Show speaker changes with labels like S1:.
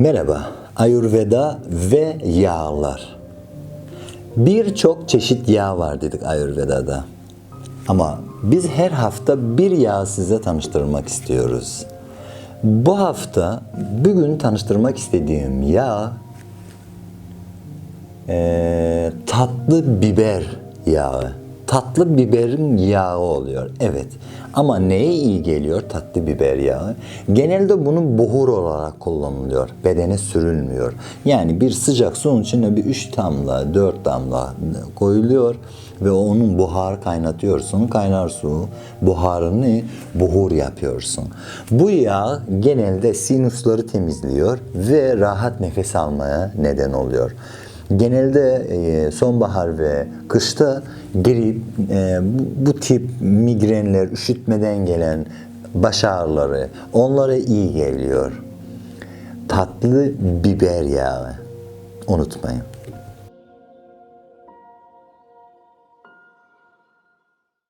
S1: Merhaba, Ayurveda ve yağlar. Birçok çeşit yağ var dedik Ayurveda'da. Ama biz her hafta bir yağ size tanıştırmak istiyoruz. Bu hafta bugün tanıştırmak istediğim yağ eee, tatlı biber yağı. Tatlı biberin yağı oluyor. Evet. Ama neye iyi geliyor tatlı biber yağı? Genelde bunun buhur olarak kullanılıyor. Bedene sürülmüyor. Yani bir sıcak suyun içine bir 3 damla, 4 damla koyuluyor ve onun buhar kaynatıyorsun. Kaynar su buharını buhur yapıyorsun. Bu yağ genelde sinüsleri temizliyor ve rahat nefes almaya neden oluyor. Genelde e, sonbahar ve kışta grip, e, bu, tip migrenler, üşütmeden gelen baş ağrıları onlara iyi geliyor. Tatlı biber yağı unutmayın.